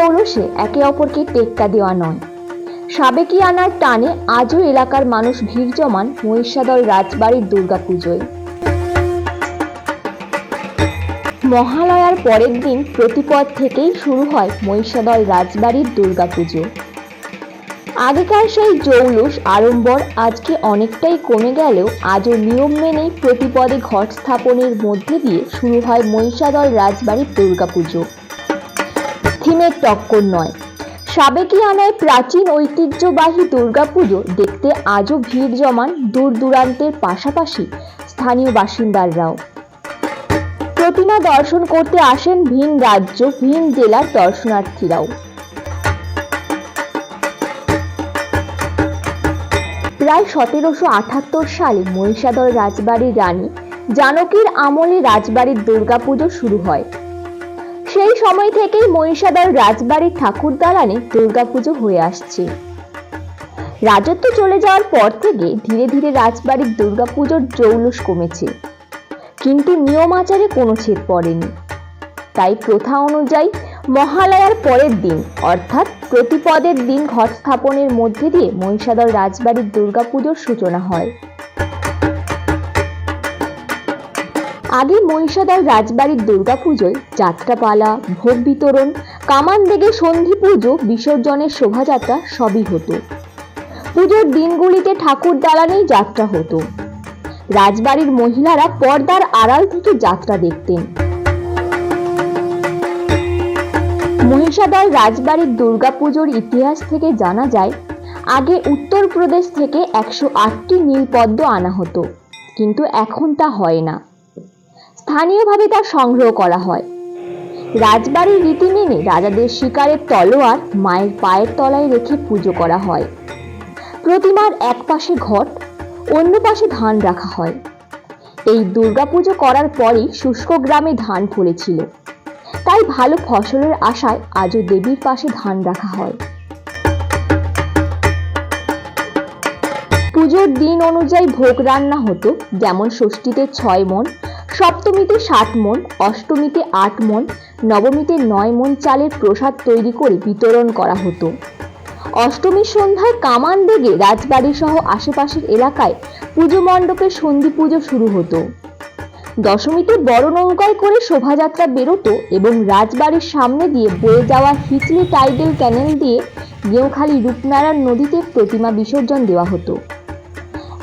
জৌলসে একে অপরকে টেক্কা দেওয়া নয়। সাবেকিয়ানার টানে আজও এলাকার মানুষ ভিড় জমান মহিষাদল রাজবাড়ির দুর্গাপুজোয়। মহালয়ার পরের দিন প্রতিপদ থেকেই শুরু হয় মহিষাদল রাজবাড়ির দুর্গাপুজো। আগেকার সেই জৌলুস আড়ম্বর আজকে অনেকটাই কমে গেলেও আজও নিয়ম মেনেই প্রতিপদে ঘট স্থাপনের মধ্যে দিয়ে শুরু হয় মহিষাদল রাজবাড়ির দুর্গাপুজো। থিমের টক্কর নয়। সাবেকিয়ানায় প্রাচীন ঐতিহ্যবাহী দুর্গাপুজো দেখতে আজও ভিড় জমান দূর দূরান্তের পাশাপাশি স্থানীয় বাসিন্দারাও। প্রতিমা দর্শন করতে আসেন ভিন রাজ্য, ভিন জেলার দর্শনার্থীরাও। প্রায় সতেরোশো আটাত্তর সালে মহিষাদল রাজবাড়ির রানী, জানকীর আমলে রাজবাড়ির দুর্গাপুজো শুরু হয়। সেই সময় থেকেই মহিষাদল রাজবাড়ির ঠাকুর দালানে দুর্গাপুজো হয়ে আসছে। রাজত্ব চলে যাওয়ার পর থেকে ধীরে ধীরে রাজবাড়ির দুর্গাপুজোর জৌলুস কমেছে। কিন্তু নিয়ম আচারে কোনো ছেদ পড়েনি। তাই প্রথা অনুযায়ী মহালয়ার পরের দিন, অর্থাৎ প্রতিপদের দিন ঘট স্থাপনের মধ্যে দিয়ে মহিষাদল রাজবাড়ির দুর্গাপুজোর সূচনা হয়। আগে মহিষাদল রাজবাড়ির দুর্গাপুজোয়, যাত্রাপালা, ভোগ বিতরণ, কামান দেগে সন্ধি পুজো, বিসর্জনের শোভাযাত্রা সবই হতো। পুজোর দিনগুলিতে ঠাকুর দালানেই যাত্রা হতো। রাজবাড়ির মহিলারা পর্দার আড়াল থেকে যাত্রা দেখতেন। মহিষাদল রাজবাড়ির দুর্গাপুজোর ইতিহাস থেকে জানা যায়, আগে উত্তরপ্রদেশ থেকে একশো আটটি নীলপদ্ম আনা হতো, কিন্তু এখন তা হয় না। স্থানীয়ভাবে তা সংগ্রহ করা হয়। রাজবাড়ির রীতি মেনে রাজাদের শিকারের তলোয়ার মায়ের পায়ের তলায় রেখে পুজো করা হয়। প্রতিমার এক পাশে ঘট, অন্য পাশে ধান রাখা হয়। এই দুর্গাপুজো করার পরই শুষ্ক গ্রামে ধান ফলেছিল। তাই ভালো ফসলের আশায় আজও দেবীর পাশে ধান রাখা হয়। পুজোর দিন অনুযায়ী ভোগ রান্না হতো, যেমন ষষ্ঠীতে ছয় মন সপ্তমীতে সাত মন, অষ্টমীতে আট মন, নবমীতে নয় মন চালের প্রসাদ তৈরি করে বিতরণ করা হতো। অষ্টমীর সন্ধ্যায় কামান বেগে রাজবাড়ি সহ আশেপাশের এলাকায় পুজো মণ্ডপে সন্ধি পুজো শুরু হতো। দশমীতে বড় নৌকায় করে শোভাযাত্রা বেরোতো এবং রাজবাড়ির সামনে দিয়ে বয়ে যাওয়া হিচলি টাইডেল ক্যানেল দিয়ে গেউখালী রূপনারায়ণ নদীতে প্রতিমা বিসর্জন দেওয়া হতো।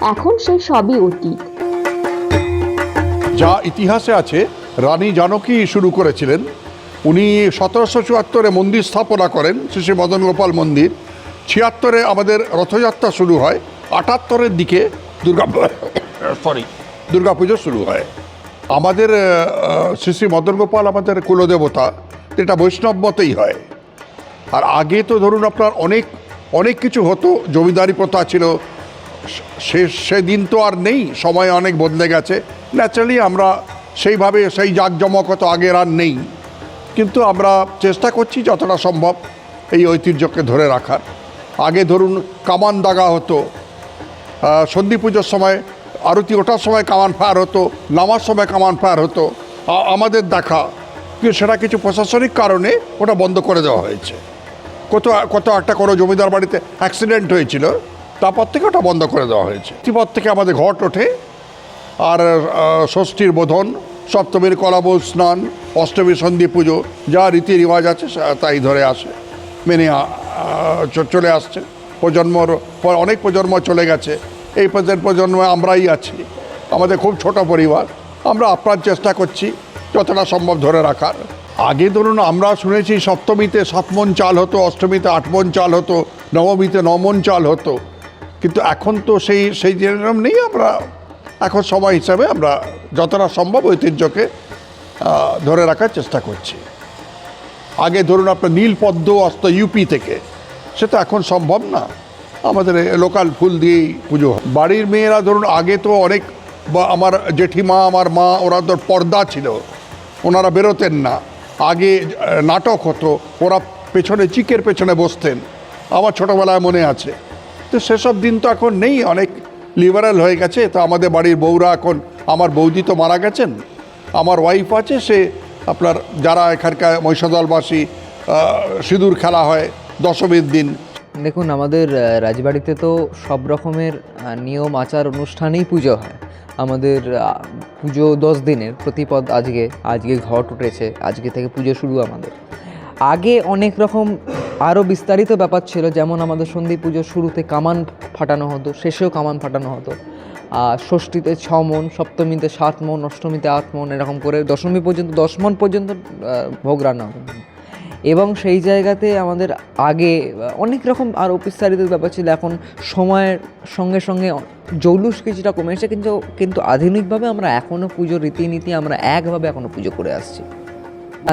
এখন সেই সবই অতীত। যা ইতিহাসে আছে রানী জানকী শুরু করেছিলেন। উনি সতেরোশো চুয়াত্তরে মন্দির স্থাপনা করেন শ্রী শ্রী মদন গোপাল মন্দির। ছিয়াত্তরে আমাদের রথযাত্রা শুরু হয় আটাত্তরের দিকে দুর্গা সরি দুর্গাপুজো শুরু হয়। আমাদের শ্রী শ্রী মদন গোপাল আমাদের কুলদেবতা এটা বৈষ্ণব মতেই হয়। আর আগে তো ধরুন আপনার অনেক অনেক কিছু হতো জমিদারি প্রথা ছিল সে সেদিন তো আর নেই, সময় অনেক বদলে গেছে। ন্যাচারালি আমরা সেইভাবে সেই জাঁকজমকতা আগের আর নেই। কিন্তু আমরা চেষ্টা করছি যতটা সম্ভব এই ঐতিহ্যকে ধরে রাখার। আগে ধরুন কামান দাগা হতো সন্ধি পুজোর সময়, আরতি ওঠার সময় কামান ফায়ার হতো, নামার সময় কামান ফায়ার হতো। আমাদের দেখা, কিন্তু সেটা কিছু প্রশাসনিক কারণে ওটা বন্ধ করে দেওয়া হয়েছে। কত কত একটা কোনো জমিদার বাড়িতে অ্যাক্সিডেন্ট হয়েছিল। তারপর থেকে ওটা বন্ধ করে দেওয়া হয়েছে। প্রতিপদ থেকে আমাদের ঘট ওঠে। আর ষষ্ঠীর বোধন, সপ্তমীর কলাবল স্নান, অষ্টমীর সন্ধি পুজো, যা রীতি রিওয়াজ আছে তাই ধরে আসে। মেনে চলে আসছে। প্রজন্মর পর অনেক প্রজন্ম চলে গেছে। এই প্রজন্ম, প্রজন্মে আমরাই আছি। আমাদের খুব ছোট পরিবার। আমরা আপ্রাণ চেষ্টা করছি যতটা সম্ভব ধরে রাখার। আগে ধরুন, আমরা শুনেছি সপ্তমীতে সাত মন চাল হতো, অষ্টমীতে আট মন চাল হতো, নবমীতে ন মন চাল হতো। কিন্তু এখন তো সেই সেই যেরকম নেই আমরা, এখন সময় হিসাবে আমরা যতটা সম্ভব ঐতিহ্যকে ধরে রাখার চেষ্টা করছি। আগে ধরুন আপনার নীলপদ্ম আসতো ইউপি থেকে সেটা এখন সম্ভব না। আমাদের লোকাল ফুল দিয়েই পুজো হয়। বাড়ির মেয়েরা ধরুন, আগে তো অনেক, বা আমার জেঠিমা, আমার মা, ওরা তো পর্দা ছিল, ওনারা বেরোতেন না। আগে নাটক হতো, ওরা পেছনে, চিকের পেছনে বসতেন। আমার ছোটোবেলায় মনে আছে। তো সেসব দিন তো এখন নেই, অনেক লিবারাল হয়ে গেছে। তো আমাদের বাড়ির বউরা এখন, আমার বৌদি তো মারা গেছেন, আমার ওয়াইফ আছে, সে আপনার যারা এখানকার মহিষাদলবাসী সিঁদুর খেলা হয় দশমীর দিন। দেখুন, আমাদের রাজবাড়িতে তো সব রকমের নিয়ম, আচার, অনুষ্ঠানেই পুজো হয়। আমাদের পুজো দশ দিনের, প্রতিপদ আজকে আজকে ঘট উঠেছে, আজকে থেকে পুজো শুরু আমাদের। আগে অনেক রকম আরও বিস্তারিত ব্যাপার ছিল, যেমন আমাদের সন্ধি পুজোর শুরুতে কামান ফাটানো হতো, শেষেও কামান ফাটানো হতো। ষষ্ঠীতে ছ মন সপ্তমীতে সাত মন অষ্টমীতে আট মন এরকম করে দশমী পর্যন্ত দশ মন পর্যন্ত ভোগ রান্না হতো। এবং সেই জায়গাতে আমাদের আগে অনেক রকম আর বিস্তারিত ব্যাপার ছিল। এখন সময়ের সঙ্গে সঙ্গে জৌলুস কিছুটা কমে এসেছে কিন্তু কিন্তু আধুনিকভাবে আমরা এখনও পুজোর রীতিনীতি আমরা একভাবে এখনও পুজো করে আসছি।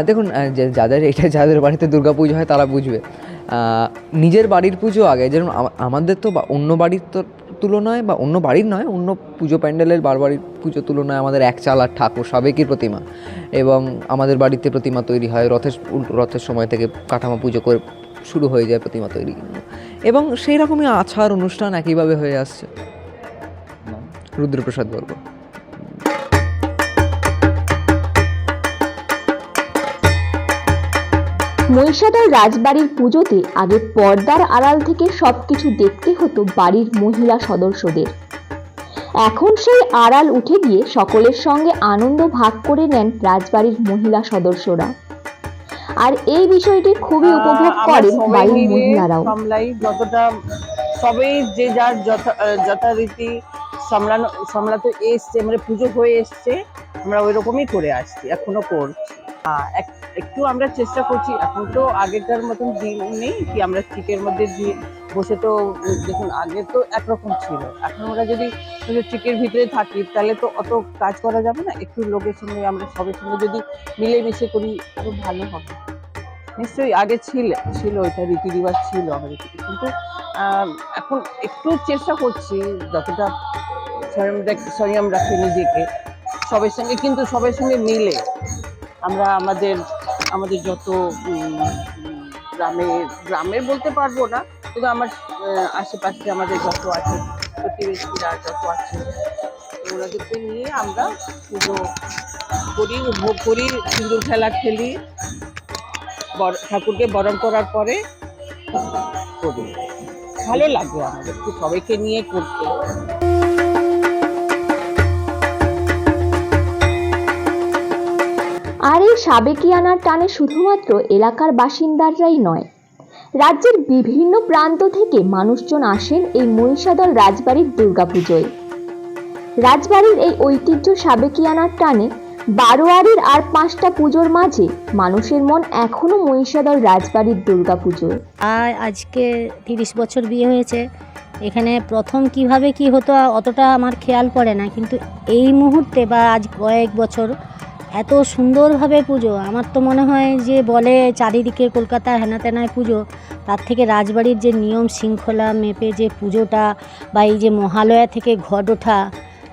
দেখুন যে যাদের এটা যাদের বাড়িতে দুর্গা পুজো হয় তারা বুঝবে। নিজের বাড়ির পুজো আগে আমা- আমাদের তো বা- অন্য বাড়ির তো তুলনায় বা অন্য বাড়ির নয় অন্য পুজো প্যান্ডেলের বার বাড়ির পুজো তুলনায় আমাদের এক চালার ঠাকুর সাবেকি প্রতিমা। এবং আমাদের বাড়িতে প্রতিমা তৈরি হয় রথের রথের সময় থেকে কাঠামো পুজো করে শুরু হয়ে যায় প্রতিমা তৈরি। এবং সেই রকমই আচার অনুষ্ঠান একইভাবে হয়ে আসছে। রুদ্রপ্রসাদ বর্গ। মহিষাদল রাজবাড়ির পুজোতে আগে পর্দার আড়াল থেকে সবকিছু দেখতে হতো বাড়ির মহিলা সদস্যদের। এখন সেই আড়াল উঠে গিয়ে সকলের সঙ্গে আনন্দ ভাগ করে নেন রাজবাড়ির মহিলা সদস্যরা। আর এই বিষয়টি খুবই উপভোগ করেন বাড়ির মহিলারাও। সামলাই যতটা সবাই যে যার যথারীতি সামলানো সামলাতে এসছে মানে পুজো হয়ে এসছে আমরা ওই রকমই করে আসছি এখনও করছি। এক- একটু আমরা চেষ্টা করছি, এখন তো আগেকার মতন দিন নেই কি আমরা চিকের মধ্যে দিয়ে বসে তো, দেখুন, আগে তো একরকম ছিল। এখন আমরা যদি চিকের ভিতরে থাকি, তাহলে তো অত কাজ করা যাবে না। একটু লোকের সঙ্গে আমরা সবের সঙ্গে যদি মিলেমিশে করি আরও ভালো হবে। নিশ্চয়ই আগে ছিল ছিল এটা রীতি রিবাজ ছিল আমাদের কিন্তু এখন একটু চেষ্টা করছি যতটা সংযম রাখি নিজেকে। সবের সঙ্গে কিন্তু সবের সঙ্গে মিলে আমরা আমাদের আমাদের যত গ্রামে গ্রামের বলতে পারব না কিন্তু আমার আশেপাশে আমাদের যত আছে প্রতিবেশীরা যত আছে, ওনাদেরকে নিয়ে আমরা পুজো করি, উপভোগ করি, সিঁদুর খেলা খেলি ঠাকুরকে বরণ করার পরে করি। ভালো লাগে আমাদের, সবাইকে নিয়ে করতে। সাবেকিয়ানার টানে শুধুমাত্র এলাকার বাসিন্দারাই নয়, রাজ্যের বিভিন্ন প্রান্ত থেকে মানুষজন আসেন এই মহিষাদল রাজবাড়ির দুর্গাপুজোয়। রাজবাড়ির এই ঐতিহ্য সাবেকিয়ানার টানে বারোয়ারির আর পাঁচটা পুজোর মাঝে মানুষের মন এখনও মহিষাদল রাজবাড়ির দুর্গাপুজোয় আর আজকে তিরিশ বছর বিয়ে হয়েছে, এখানে প্রথম কীভাবে কি হতো অতটা আমার খেয়াল পড়ে না, কিন্তু এই মুহূর্তে বা আজ কয়েক বছর এত সুন্দরভাবে পুজো। আমার তো মনে হয় যে বলে চারিদিকে কলকাতা হেনা তেনায় পুজো তার থেকে রাজবাড়ির যে নিয়ম শৃঙ্খলা মেপে যে পুজোটা বা এই যে মহালয়া থেকে ঘট ওঠা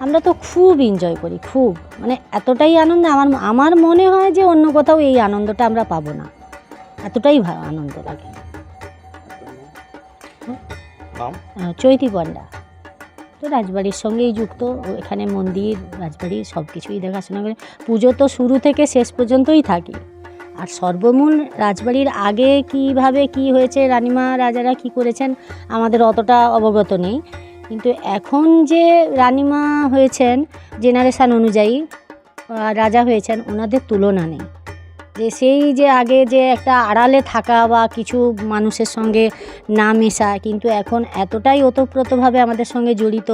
আমরা তো খুব এনজয় করি খুব। মানে এতটাই আনন্দ আমার আমার মনে হয় যে অন্য কোথাও এই আনন্দটা আমরা পাবো না। এতটাই আনন্দ লাগে। চৈতি পণ্ডা। তো রাজবাড়ির সঙ্গেই যুক্ত। এখানে মন্দির, রাজবাড়ি সব কিছুই দেখাশোনা করে। পুজো তো শুরু থেকে শেষ পর্যন্তই থাকি। আর সর্বমূল রাজবাড়ির আগে কীভাবে কি হয়েছে, রানিমা রাজারা কি করেছেন, আমাদের অতটা অবগত নেই। কিন্তু এখন যে রানিমা হয়েছেন, জেনারেশান অনুযায়ী রাজা হয়েছেন, ওনাদের তুলনা নেই। যে সেই যে আগে যে একটা আড়ালে থাকা বা কিছু মানুষের সঙ্গে না মেশা, কিন্তু এখন এতটাই ওতপ্রোতভাবে আমাদের সঙ্গে জড়িত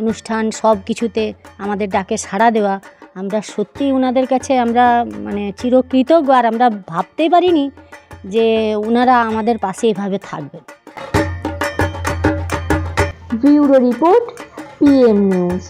অনুষ্ঠান, সব কিছুতে আমাদের ডাকে সাড়া দেওয়া, আমরা সত্যিই ওনাদের কাছে আমরা মানে চিরকৃতজ্ঞ আর আমরা ভাবতেই পারিনি যে ওনারা আমাদের পাশে এভাবে থাকবেন। Bureau report, PM News.